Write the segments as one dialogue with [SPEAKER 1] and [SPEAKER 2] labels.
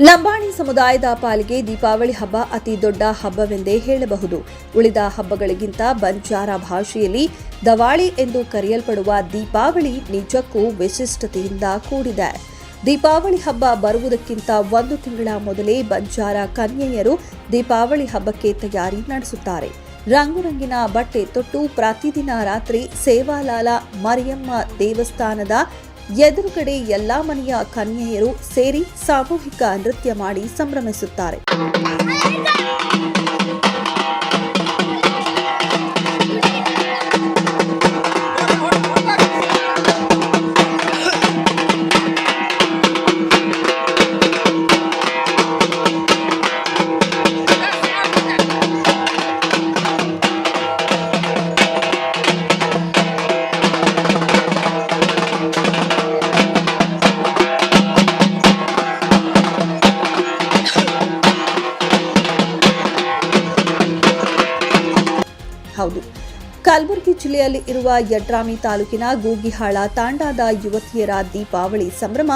[SPEAKER 1] ಲಂಬಾಣಿ ಸಮುದಾಯದ ಪಾಲಿಗೆ ದೀಪಾವಳಿ ಹಬ್ಬ ಅತಿ ದೊಡ್ಡ ಹಬ್ಬವೆಂದೇ ಹೇಳಬಹುದು. ಉಳಿದ ಹಬ್ಬಗಳಿಗಿಂತ ಬಂಜಾರ ಭಾಷೆಯಲ್ಲಿ ದವಾಳಿ ಎಂದು ಕರೆಯಲ್ಪಡುವ ದೀಪಾವಳಿ ನಿಜಕ್ಕೂ ವಿಶಿಷ್ಟತೆಯಿಂದ ಕೂಡಿದೆ. ದೀಪಾವಳಿ ಹಬ್ಬ ಬರುವುದಕ್ಕಿಂತ ಒಂದು ತಿಂಗಳ ಮೊದಲೇ ಬಂಜಾರ ಕನ್ಯೆಯರು ದೀಪಾವಳಿ ಹಬ್ಬಕ್ಕೆ ತಯಾರಿ ನಡೆಸುತ್ತಾರೆ. ರಂಗುರಂಗಿನ ಬಟ್ಟೆ ತೊಟ್ಟು ಪ್ರತಿದಿನ ರಾತ್ರಿ ಸೇವಾಲಾಲ ಮರಿಯಮ್ಮ ದೇವಸ್ಥಾನದ ಎದುರುಗಡೆ ಎಲ್ಲಾ ಮನೆಯ ಕನ್ಯೆಯರು ಸೇರಿ ಸಾಮೂಹಿಕ ನೃತ್ಯ ಮಾಡಿ ಸಂಭ್ರಮಿಸುತ್ತಾರೆ. ಹೌದು. ಕಲಬುರಗಿ ಜಿಲ್ಲೆಯಲ್ಲಿ ಇರುವ ಯಡ್ರಾಮಿ ತಾಲೂಕಿನ ಗೂಗಿಹಾಳ ತಾಂಡಾದ ಯುವತಿಯರ ದೀಪಾವಳಿ ಸಂಭ್ರಮ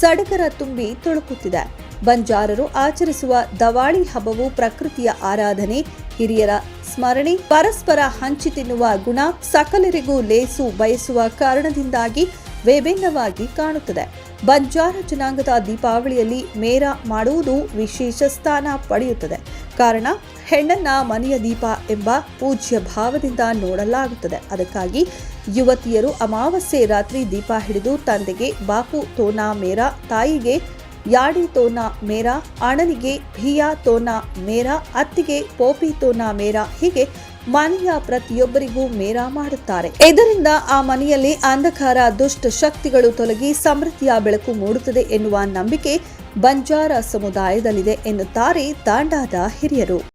[SPEAKER 1] ಸಡಗರ ತುಂಬಿ ತುಳುಕುತ್ತಿದೆ. ಬಂಜಾರರು ಆಚರಿಸುವ ದವಾಳಿ ಹಬ್ಬವು ಪ್ರಕೃತಿಯ ಆರಾಧನೆ, ಹಿರಿಯರ ಸ್ಮರಣೆ, ಪರಸ್ಪರ ಹಂಚಿ ತಿನ್ನುವ ಗುಣ, ಸಕಲರಿಗೂ ಲೇಸು ಬಯಸುವ ಕಾರಣದಿಂದಾಗಿ ವಿಭಿನ್ನವಾಗಿ ಕಾಣುತ್ತದೆ. ಬಂಜಾರ ಜನಾಂಗದ ದೀಪಾವಳಿಯಲ್ಲಿ ಮೇರ ಮಾಡುವುದು ವಿಶೇಷ ಸ್ಥಾನ ಪಡೆಯುತ್ತದೆ. ಕಾರಣ ಹೆಣ್ಣನ್ನ ಮನೆಯ ದೀಪ ಎಂಬ ಪೂಜ್ಯ ಭಾವದಿಂದ ನೋಡಲಾಗುತ್ತದೆ. ಅದಕ್ಕಾಗಿ ಯುವತಿಯರು ಅಮಾವಾಸ್ಯೆ ರಾತ್ರಿ ದೀಪ ಹಿಡಿದು ತಂದೆಗೆ ಬಾಪು ತೋನಾ ಮೇರಾ, ತಾಯಿಗೆ ಯಾಡಿ ತೋನಾ ಮೇರಾ ಅಣನಿಗೆ ಭಿಯಾ ತೋನಾ ಮೇರಾ, ಅತ್ತಿಗೆ ಪೋಪಿ ತೋನಾ ಮೇರಾ ಹೀಗೆ ಮನೆಯ ಪ್ರತಿಯೊಬ್ಬರಿಗೂ ಮೇರ ಮಾಡುತ್ತಾರೆ. ಇದರಿಂದ ಆ ಮನೆಯಲ್ಲಿ ಅಂಧಕಾರ, ದುಷ್ಟ ಶಕ್ತಿಗಳು ತೊಲಗಿ ಸಮೃದ್ಧಿಯ ಬೆಳಕು ಮೂಡುತ್ತದೆ ಎನ್ನುವ ನಂಬಿಕೆ ಬಂಜಾರ ಸಮುದಾಯದಲ್ಲಿದೆ ಎನ್ನುತ್ತಾರೆ ತಾಂಡಾದ ಹಿರಿಯರು.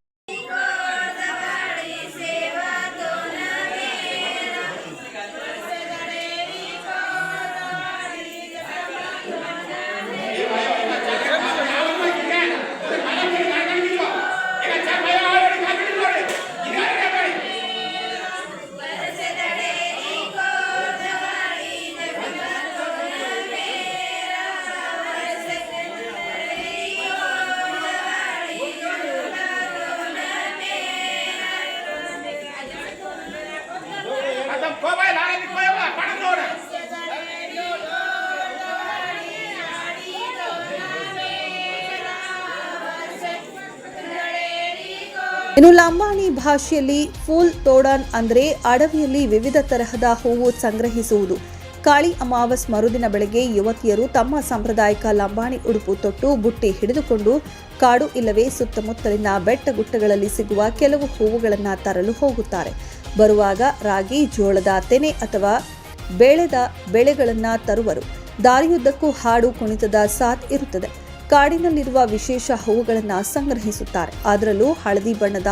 [SPEAKER 1] ಇನ್ನು ಲಂಬಾಣಿ ಭಾಷೆಯಲ್ಲಿ ಫೂಲ್ ತೋಡನ್ ಅಂದರೆ ಅಡವಿಯಲ್ಲಿ ವಿವಿಧ ತರಹದ ಹೂವು ಸಂಗ್ರಹಿಸುವುದು. ಕಾಳಿ ಅಮಾವಾಸ್ ಮರುದಿನ ಬೆಳಗ್ಗೆ ಯುವತಿಯರು ತಮ್ಮ ಸಾಂಪ್ರದಾಯಿಕ ಲಂಬಾಣಿ ಉಡುಪು ತೊಟ್ಟು ಬುಟ್ಟಿ ಹಿಡಿದುಕೊಂಡು ಕಾಡು ಇಲ್ಲವೇ ಸುತ್ತಮುತ್ತಲಿನ ಬೆಟ್ಟ ಗುಟ್ಟಗಳಲ್ಲಿ ಸಿಗುವ ಕೆಲವು ಹೂವುಗಳನ್ನು ತರಲು ಹೋಗುತ್ತಾರೆ. ಬರುವಾಗ ರಾಗಿ, ಜೋಳದ ತೆನೆ ಅಥವಾ ಬೆಳೆದ ಬೆಳೆಗಳನ್ನು ತರುವರು. ದಾರಿಯುದ್ದಕ್ಕೂ ಹಾಡು ಕುಣಿತದ ಸಾಥ್ ಇರುತ್ತದೆ. ಕಾಡಿನಲ್ಲಿರುವ ವಿಶೇಷ ಹೂವುಗಳನ್ನು ಸಂಗ್ರಹಿಸುತ್ತಾರೆ. ಅದರಲ್ಲೂ ಹಳದಿ ಬಣ್ಣದ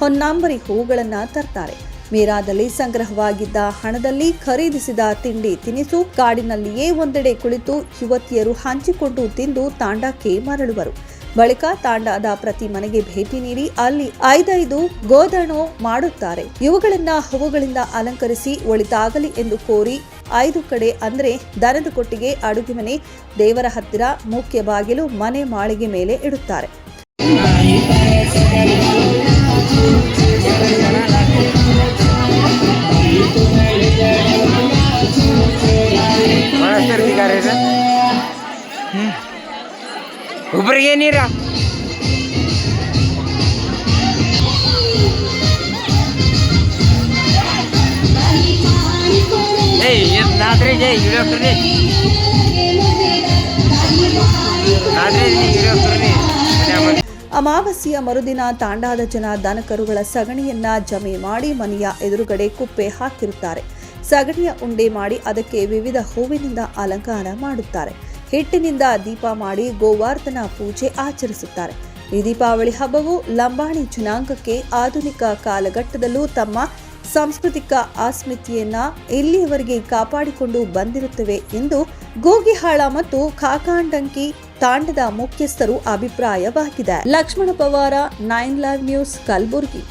[SPEAKER 1] ಹೊನ್ನಾಂಬರಿ ಹೂವುಗಳನ್ನು ತರ್ತಾರೆ. ಮೇರಾದಲ್ಲಿ ಸಂಗ್ರಹವಾಗಿದ್ದ ಹಣದಲ್ಲಿ ಖರೀದಿಸಿದ ತಿಂಡಿ ತಿನಿಸು ಕಾಡಿನಲ್ಲಿಯೇ ಒಂದೆಡೆ ಕುಳಿತು ಯುವತಿಯರು ಹಂಚಿಕೊಂಡು ತಿಂದು ತಾಂಡಕ್ಕೆ ಮರಳುವರು. ಬಳಿಕ ತಾಂಡಾದ ಪ್ರತಿ ಮನೆಗೆ ಭೇಟಿ ನೀಡಿ ಅಲ್ಲಿ ಐದೈದು ಗೋದಣೋ ಮಾಡುತ್ತಾರೆ. ಇವುಗಳನ್ನ ಹೂವುಗಳಿಂದ ಅಲಂಕರಿಸಿ ಒಳಿತಾಗಲಿ ಎಂದು ಕೋರಿ ಐದು ಕಡೆ ಅಂದ್ರೆ ದನದ ಕೊಟ್ಟಿಗೆ, ಅಡುಗೆ ಮನೆ, ದೇವರ ಹತ್ತಿರ ಮುಖ್ಯ ಬಾಗಿಲು, ಮನೆ ಮಾಳಿಗೆ ಮೇಲೆ ಇಡುತ್ತಾರೆ.
[SPEAKER 2] ಒಬ್ಬರಿಗೆ ನೀರ?
[SPEAKER 1] ಅಮಾವಾಸ್ಯೆಯ ಮರುದಿನ ತಾಂಡಾದ ಜನ ದನಕರುಗಳ ಸಗಣಿಯನ್ನ ಜಮೆ ಮಾಡಿ ಮನೆಯ ಎದುರುಗಡೆ ಕುಪ್ಪೆ ಹಾಕಿರುತ್ತಾರೆ. ಸಗಣಿಯ ಉಂಡೆ ಮಾಡಿ ಅದಕ್ಕೆ ವಿವಿಧ ಹೂವಿನಿಂದ ಅಲಂಕಾರ ಮಾಡುತ್ತಾರೆ. ಹಿಟ್ಟಿನಿಂದ ದೀಪ ಮಾಡಿ ಗೋವಾರ್ಧನ ಪೂಜೆ ಆಚರಿಸುತ್ತಾರೆ. ಈ ದೀಪಾವಳಿ ಹಬ್ಬವು ಲಂಬಾಣಿ ಜನಾಂಗಕ್ಕೆ ಆಧುನಿಕ ಕಾಲಘಟ್ಟದಲ್ಲೂ ತಮ್ಮ ಸಾಂಸ್ಕೃತಿಕ ಅಸ್ಮಿತೆಯನ್ನ ಇಲ್ಲಿಯವರೆಗೆ ಕಾಪಾಡಿಕೊಂಡು ಬಂದಿರುತ್ತವೆ ಎಂದು ಗೋಗಿಹಾಳ ಮತ್ತು ಕಾಕಾಂಡಂಕಿ ತಾಂಡದ ಮುಖ್ಯಸ್ಥರು ಅಭಿಪ್ರಾಯವಾಗಿದೆ. Lakshmana Pawar, nine live news, Kalaburagi.